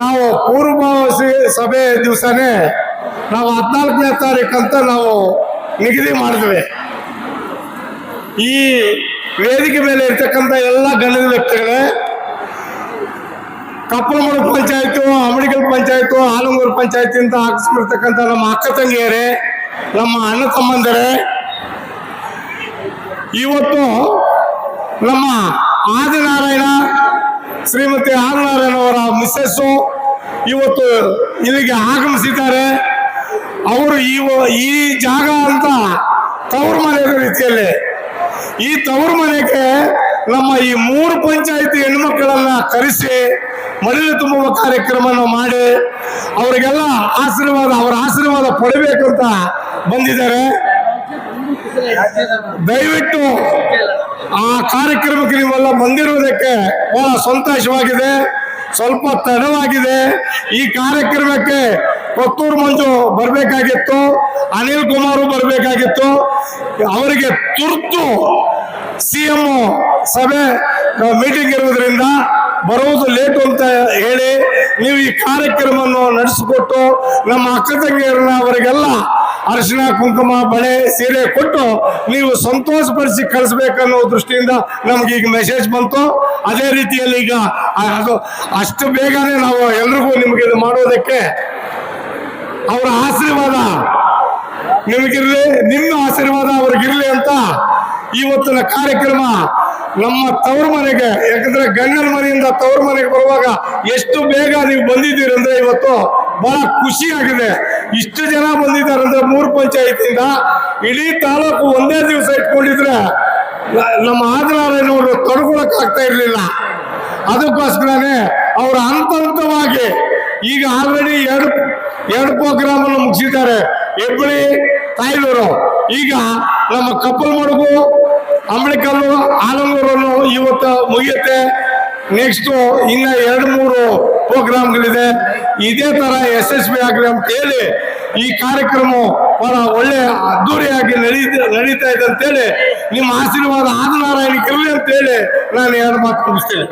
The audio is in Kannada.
ನಾವು ಪೂರ್ವ ಸಭೆ ದಿವಸನೇ ನಾವು ಹದಿನಾಲ್ಕನೇ ತಾರೀಕಂತ ನಾವು ನಿಗದಿ ಮಾಡಿದ್ವಿ. ಈ ವೇದಿಕೆ ಮೇಲೆ ಇರ್ತಕ್ಕಂಥ ಎಲ್ಲ ಗಣ್ಯ ವ್ಯಕ್ತಿಗಳೇ, ಕಪ್ಪಲಮೂರು ಪಂಚಾಯತು ಅಮಡಿಗಲ್ ಪಂಚಾಯತು ಆಲಂಗೂರು ಪಂಚಾಯತಿ ಅಂತ ಹಾಕಿಸ್ಬಿಡ್ತಕ್ಕಂಥ ನಮ್ಮ ಅಕ್ಕ ತಂಗಿಯರೇ, ನಮ್ಮ ಅಣ್ಣ ತಮ್ಮಂದರೇ, ಇವತ್ತು ನಮ್ಮ ಆದಿನಾರಾಯಣ ಶ್ರೀಮತಿ ಆದಿನಾರಾಯಣ ಅವರ ಮಿಸ್ಸಸ್ಸು ಇವತ್ತು ಇಲ್ಲಿಗೆ ಆಗಮಿಸಿದ್ದಾರೆ. ಅವರು ಈ ಈ ಜಾಗ ಅಂತ ತವರು ಮನೆ ರೀತಿಯಲ್ಲಿ. ಈ ತವರು ಮನೆಗೆ ನಮ್ಮ ಈ ಮೂರು ಪಂಚಾಯಿತಿ ಹೆಣ್ಮಕ್ಕಳನ್ನ ಕರೆಸಿ ಮಡಿಲು ತುಂಬುವ ಕಾರ್ಯಕ್ರಮವನ್ನು ಮಾಡಿ ಅವರಿಗೆಲ್ಲ ಆಶೀರ್ವಾದ, ಅವರ ಆಶೀರ್ವಾದ ಪಡಿಬೇಕಂತ ಬಂದಿದ್ದಾರೆ. ದಯವಿಟ್ಟು ಆ ಕಾರ್ಯಕ್ರಮಕ್ಕೆ ನೀವೆಲ್ಲ ಬಂದಿರುವುದಕ್ಕೆ ಬಹಳ ಸಂತೋಷವಾಗಿದೆ. ಸ್ವಲ್ಪ ತಡವಾಗಿದೆ. ಈ ಕಾರ್ಯಕ್ರಮಕ್ಕೆ ಕೊತ್ತೂರು ಮಂಜು ಬರಬೇಕಾಗಿತ್ತು, ಅನಿಲ್ ಕುಮಾರು ಬರಬೇಕಾಗಿತ್ತು. ಅವರಿಗೆ ತುರ್ತು ಸಿ ಎಂ ಸಭೆ ಮೀಟಿಂಗ್ ಇರುವುದರಿಂದ ಬರುವುದು ಲೇಟು ಅಂತ ಹೇಳಿ ನೀವು ಈ ಕಾರ್ಯಕ್ರಮವನ್ನು ನಡೆಸಿಕೊಟ್ಟು ನಮ್ಮ ಅಕ್ಕ ತಂಗಿಯರನ್ನ ಅವರಿಗೆಲ್ಲ ಅರಿಶಿನ ಕುಂಕುಮ, ಬಳೆ, ಸೀರೆ ಕೊಟ್ಟು ನೀವು ಸಂತೋಷಪಡಿಸಿ ಕಳಿಸ್ಬೇಕನ್ನೋ ದೃಷ್ಟಿಯಿಂದ ನಮ್ಗೆ ಈಗ ಮೆಸೇಜ್ ಬಂತು. ಅದೇ ರೀತಿಯಲ್ಲಿ ಈಗ ಅದು ಅಷ್ಟು ಬೇಗನೆ ನಾವು ಎಲ್ರಿಗೂ ನಿಮಗೆ ಇದು ಮಾಡೋದಕ್ಕೆ ಅವರ ಆಶೀರ್ವಾದ ನಿಮಗಿರ್ಲಿ, ನಿಮ್ಮ ಆಶೀರ್ವಾದ ಅವ್ರಿಗಿರ್ಲಿ ಅಂತ ಇವತ್ತಿನ ಕಾರ್ಯಕ್ರಮ ನಮ್ಮ ತವರು ಮನೆಗೆ, ಯಾಕಂದ್ರೆ ಗಂಡನ ಮನೆಯಿಂದ ತವರು ಮನೆಗೆ ಬರುವಾಗ ಎಷ್ಟು ಬೇಗ ನೀವು ಬಂದಿದ್ದೀರಿ ಅಂದ್ರೆ ಇವತ್ತು ಬಹಳ ಖುಷಿಯಾಗಿದೆ. ಇಷ್ಟು ಜನ ಬಂದಿದ್ದಾರೆ ಅಂದ್ರೆ ಮೂರು ಪಂಚಾಯತಿಯಿಂದ? ಇಡೀ ತಾಲೂಕು ಒಂದೇ ದಿವಸ ಇಟ್ಕೊಂಡಿದ್ರೆ ನಮ್ಮ ಆದಿನಾರಾಯಣವರು ತಡ್ಕೊಳಕ್ ಆಗ್ತಾ ಇರ್ಲಿಲ್ಲ. ಅದಕ್ಕೋಸ್ಕರನೇ ಅವರು ಹಂತ ಹಂತವಾಗಿ ಈಗ ಆಲ್ರೆಡಿ ಎರಡು ಎರಡು ಪ್ರೋಗ್ರಾಮ್ ಅನ್ನು ಮುಗಿಸಿದ್ದಾರೆ. ಹೆಬ್ಬಳಿ ತಾಯ್ಲೂರು ಈಗ ನಮ್ಮ ಕಪ್ಪಲ್ ಮಡುಗು ಅಂಬಳಿಕಲ್ಲು ಆಲಂಗೂರನ್ನು ಇವತ್ತು ಮುಗಿಯುತ್ತೆ. ನೆಕ್ಸ್ಟು ಇನ್ನ ಎರಡು, ಮೂರು ಪ್ರೋಗ್ರಾಮ್ಗಳಿದೆ ಇದೇ ತರ ಯಶಸ್ವಿ ಆಗಲಿ ಅಂತ ಹೇಳಿ ಈ ಕಾರ್ಯಕ್ರಮ ಬಹಳ ಒಳ್ಳೆ ಅದ್ದೂರಿಯಾಗಿ ನಡೀತ, ನಡೀತಾ ಇದೆ ಅಂತೇಳಿ ನಿಮ್ಮ ಆಶೀರ್ವಾದ ಆದಿನಾರಾಯಣಕ್ಕೆ ಇರಲಿ ಅಂತೇಳಿ ನಾನು ಎರಡು ಮಾತು ಮುಗಿಸ್ತೇನೆ.